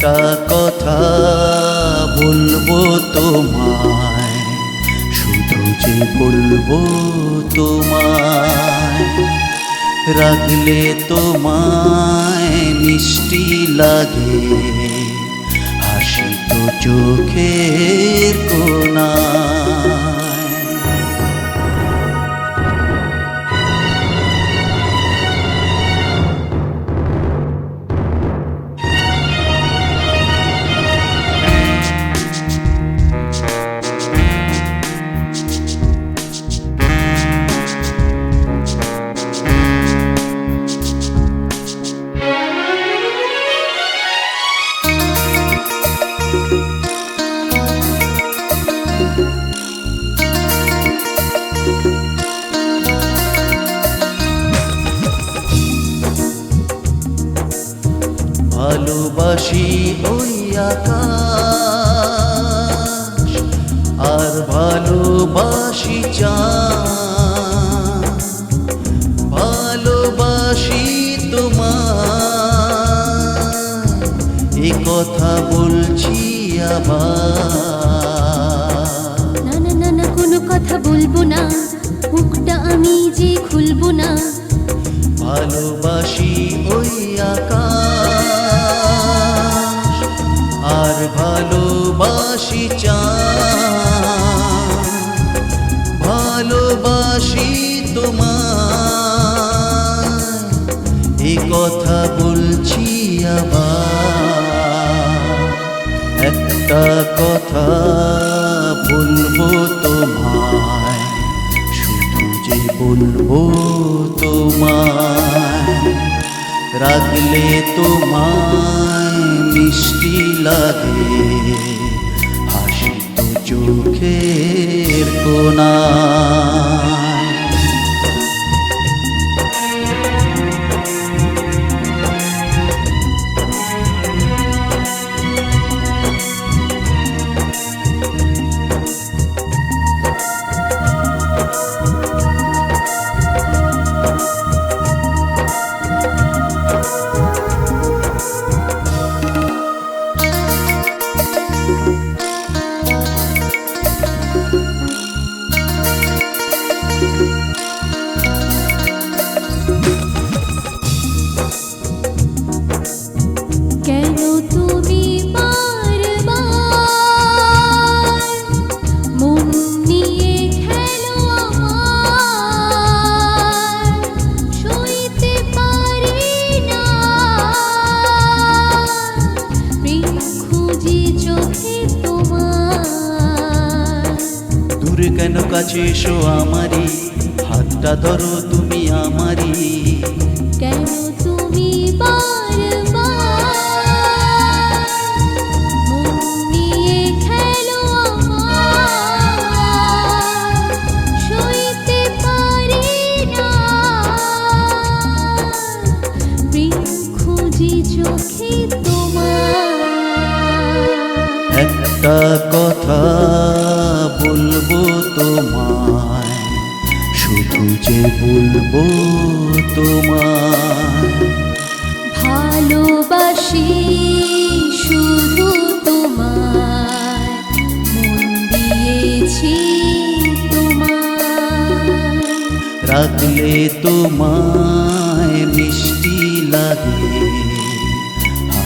একটা কথা বলব তোমায়। শুধু যে বলব তোমায়, রাখলে তোমায় মিষ্টি লাগে। হাসি তো চোখের কোনায় ভালোবাসি ওই আকাশ আর ভালোবাসি চা ভালোবাসি তোমার এ কথা বলছি আবার। না না না না কোনো কথা বলব না মুখটা আমি যে খুলবো না। ভালোবাসি ওই আকাশ। ভালোবাসি চাঁদ, ভালোবাসি তোমার এ কথা বলছি আবার, একটা কথা বলব তোমায়, শুধু যে বলব তোমায়। রাখলে তোমায় মিষ্টি লাগে। চোখের কোনায় দূরে কেন কাছে এসো আমারি হাতটা ধরো তুমি আমারি কেন তুমি চোখে তোমার। একটা কথা বলব তোমায় শুধু যে বলব তোমায়। ভালোবাসি শুধু তোমায় মন দিয়েছি তোমায়। রাখলে তোমায় মিষ্টি লাগে